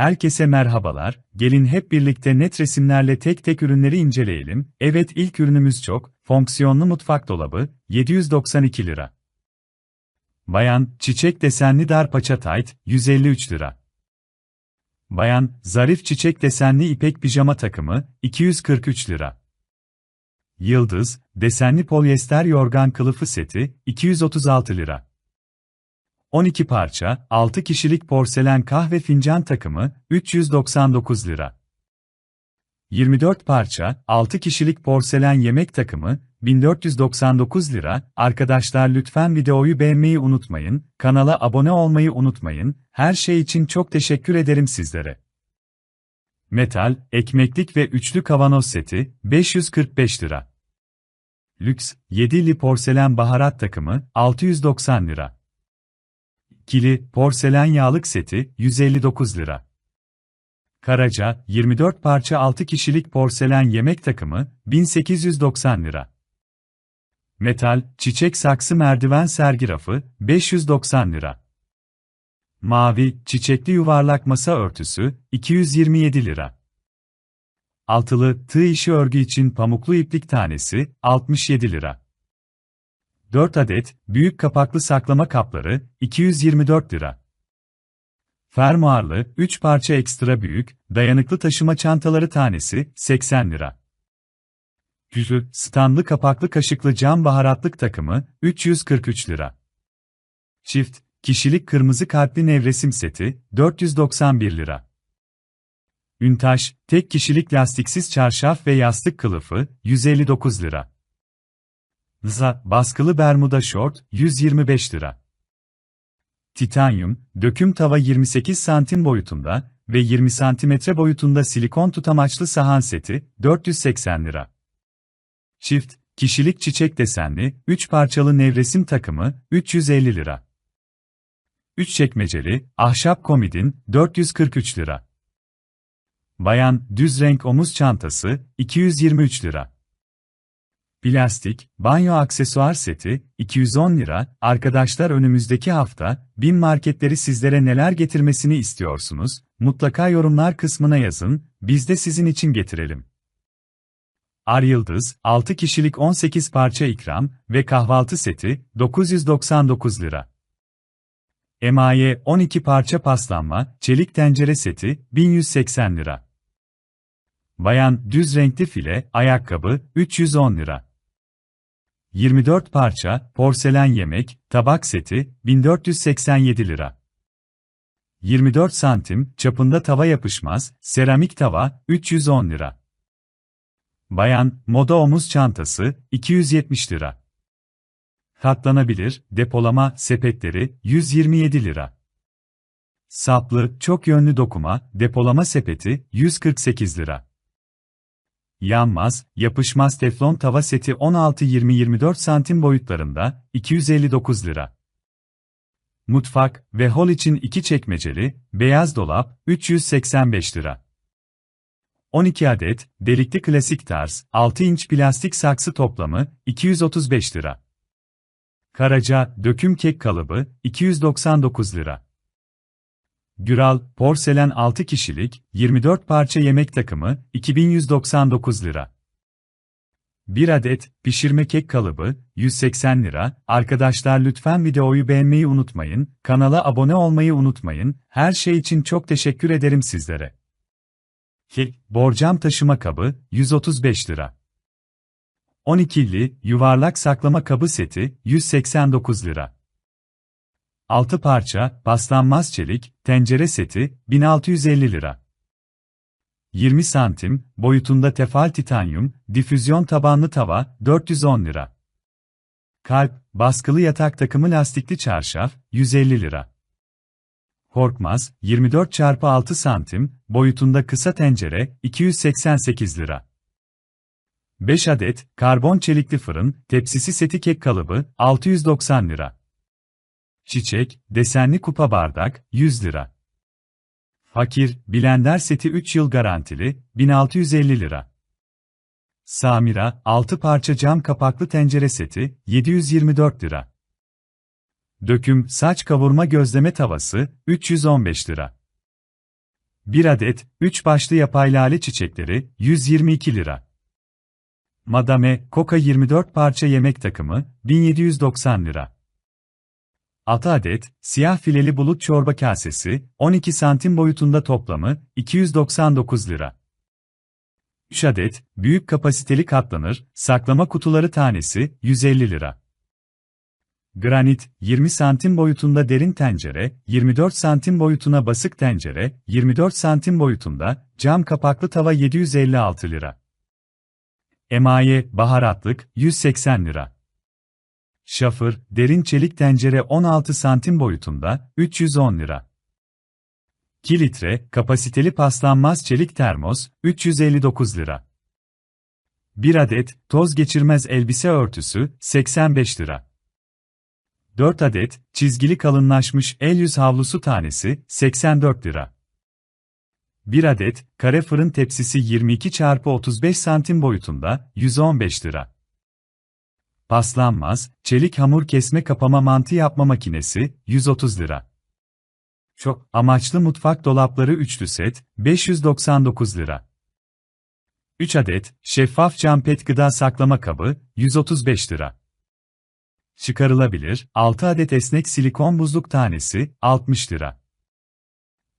Herkese merhabalar, gelin hep birlikte net resimlerle tek tek ürünleri inceleyelim. Evet ilk ürünümüz çok, fonksiyonlu mutfak dolabı, 792 lira. Bayan, çiçek desenli dar paça tayt, 153 lira. Bayan, zarif çiçek desenli ipek pijama takımı, 243 lira. Yıldız, desenli polyester yorgan kılıfı seti, 236 lira. 12 parça, 6 kişilik porselen kahve fincan takımı, 399 lira. 24 parça, 6 kişilik porselen yemek takımı, 1499 lira. Arkadaşlar lütfen videoyu beğenmeyi unutmayın, kanala abone olmayı unutmayın, her şey için çok teşekkür ederim sizlere. Metal, ekmeklik ve üçlü kavanoz seti, 545 lira. Lüks, 7'li porselen baharat takımı, 690 lira. Kili, porselen yağlık seti, 159 lira. Karaca, 24 parça 6 kişilik porselen yemek takımı, 1890 lira. Metal, çiçek saksı merdiven sergi rafı, 590 lira. Mavi, çiçekli yuvarlak masa örtüsü, 227 lira. Altılı, tığ işi örgü için pamuklu iplik tanesi, 67 lira. 4 adet, büyük kapaklı saklama kapları, 224 lira. Fermuarlı, 3 parça ekstra büyük, dayanıklı taşıma çantaları tanesi, 80 lira. Güzü, standlı kapaklı kaşıklı cam baharatlık takımı, 343 lira. Çift, kişilik kırmızı kalpli nevresim seti, 491 lira. Üntaş, tek kişilik lastiksiz çarşaf ve yastık kılıfı, 159 lira. Za, baskılı bermuda şort, 125 lira. Titanyum, döküm tava 28 santim boyutunda ve 20 santimetre boyutunda silikon tutamaçlı sahan seti, 480 lira. Çift, kişilik çiçek desenli, 3 parçalı nevresim takımı, 350 lira. 3 çekmeceli, ahşap komidin, 443 lira. Bayan, düz renk omuz çantası, 223 lira. Plastik, banyo aksesuar seti, 210 lira. Arkadaşlar önümüzdeki hafta, BİM marketleri sizlere neler getirmesini istiyorsunuz? Mutlaka yorumlar kısmına yazın, biz de sizin için getirelim. Ar Yıldız, 6 kişilik 18 parça ikram ve kahvaltı seti, 999 lira. Emaye 12 parça paslanma, çelik tencere seti, 1180 lira. Bayan düz renkli file, ayakkabı, 310 lira. 24 parça, porselen yemek, tabak seti, 1487 lira. 24 santim, çapında tava yapışmaz, seramik tava, 310 lira. Bayan, moda omuz çantası, 270 lira. Katlanabilir, depolama, sepetleri, 127 lira. Saplı, çok yönlü dokuma, depolama sepeti, 148 lira. Yanmaz, yapışmaz teflon tava seti 16-20-24 santim boyutlarında, 259 lira. Mutfak ve hol için iki çekmeceli, beyaz dolap, 385 lira. 12 adet, delikli klasik tarz, 6 inç plastik saksı toplamı, 235 lira. Karaca, döküm kek kalıbı, 299 lira. Güral, porselen 6 kişilik, 24 parça yemek takımı, 2199 lira. 1 adet, pişirme kek kalıbı, 180 lira. Arkadaşlar lütfen videoyu beğenmeyi unutmayın, kanala abone olmayı unutmayın, her şey için çok teşekkür ederim sizlere. Kek, borcam taşıma kabı, 135 lira. 12'li, yuvarlak saklama kabı seti, 189 lira. 6 parça, paslanmaz çelik, tencere seti, 1650 lira. 20 santim, boyutunda tefal titanyum, difüzyon tabanlı tava, 410 lira. Kalp, baskılı yatak takımı lastikli çarşaf, 150 lira. Korkmaz, 24 x 6 santim, boyutunda kısa tencere, 288 lira. 5 adet, karbon çelikli fırın, tepsisi seti kek kalıbı, 690 lira. Çiçek, desenli kupa bardak, 100 lira. Fakir, blender seti 3 yıl garantili, 1650 lira. Samira, 6 parça cam kapaklı tencere seti, 724 lira. Döküm, saç kavurma gözleme tavası, 315 lira. 1 adet, 3 başlı yapay lale çiçekleri, 122 lira. Madame, Coca 24 parça yemek takımı, 1790 lira. 6 adet, siyah fileli bulut çorba kasesi, 12 santim boyutunda toplamı, 299 lira. 3 adet, büyük kapasiteli katlanır, saklama kutuları tanesi, 150 lira. Granit, 20 santim boyutunda derin tencere, 24 santim boyutuna basık tencere, 24 santim boyutunda, cam kapaklı tava 756 lira. Emaye, baharatlık, 180 lira. Şafır, derin çelik tencere 16 santim boyutunda, 310 lira. 2 litre, kapasiteli paslanmaz çelik termos, 359 lira. 1 adet, toz geçirmez elbise örtüsü, 85 lira. 4 adet, çizgili kalınlaşmış el yüz havlusu tanesi, 84 lira. 1 adet, kare fırın tepsisi 22 x 35 santim boyutunda, 115 lira. Paslanmaz, çelik hamur kesme kapama mantı yapma makinesi, 130 lira. Çok amaçlı mutfak dolapları üçlü set, 599 lira. 3 adet, şeffaf cam pet gıda saklama kabı, 135 lira. Çıkarılabilir, 6 adet esnek silikon buzluk tanesi, 60 lira.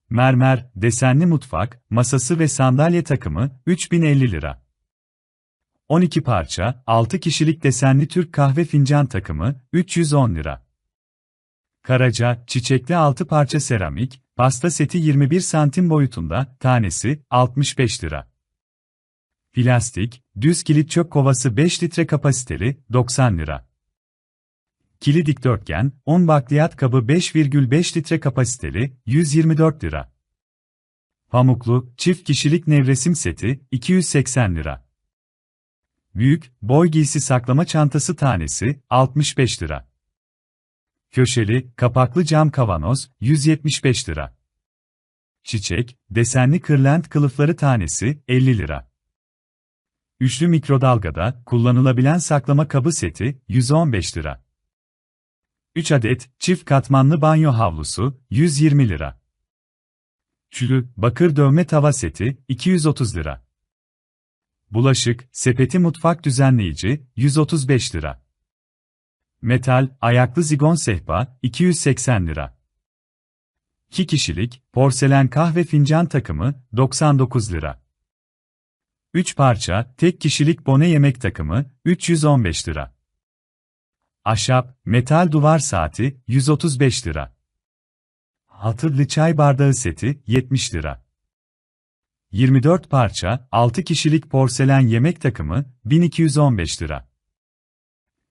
Mermer, desenli mutfak, masası ve sandalye takımı, 3050 lira. 12 parça, 6 kişilik desenli Türk kahve fincan takımı, 310 lira. Karaca, çiçekli 6 parça seramik, pasta seti 21 santim boyutunda, tanesi, 65 lira. Plastik, düz kilit çöp kovası 5 litre kapasiteli, 90 lira. Kili dikdörtgen, 10 bakliyat kabı 5,5 litre kapasiteli, 124 lira. Pamuklu, çift kişilik nevresim seti, 280 lira. Büyük, boy giysi saklama çantası tanesi, 65 lira. Köşeli, kapaklı cam kavanoz, 175 lira. Çiçek, desenli kırlent kılıfları tanesi, 50 lira. Üçlü mikrodalgada, kullanılabilen saklama kabı seti, 115 lira. 3 adet, çift katmanlı banyo havlusu, 120 lira. Çülü, bakır dövme tava seti, 230 lira. Bulaşık, sepeti mutfak düzenleyici, 135 lira. Metal, ayaklı zigon sehpa, 280 lira. 2 kişilik, porselen kahve fincan takımı, 99 lira. 3 parça, tek kişilik bone yemek takımı, 315 lira. Ahşap, metal duvar saati, 135 lira. Hatırlı çay bardağı seti, 70 lira. 24 parça, 6 kişilik porselen yemek takımı, 1215 lira.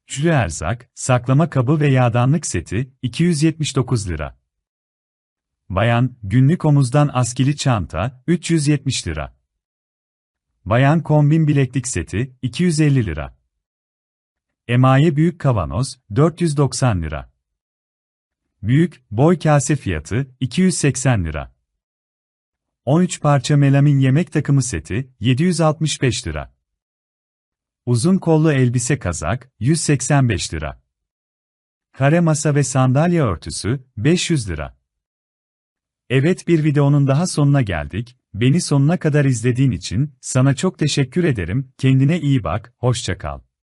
Üçlü erzak, saklama kabı ve yağdanlık seti, 279 lira. Bayan, günlük omuzdan askili çanta, 370 lira. Bayan kombin bileklik seti, 250 lira. Emaye büyük kavanoz, 490 lira. Büyük, boy kase fiyatı, 280 lira. 13 parça melamin yemek takımı seti, 765 lira. Uzun kollu elbise kazak, 185 lira. Kare masa ve sandalye örtüsü, 500 lira. Evet bir videonun daha sonuna geldik. Beni sonuna kadar izlediğin için sana çok teşekkür ederim. Kendine iyi bak, hoşça kal.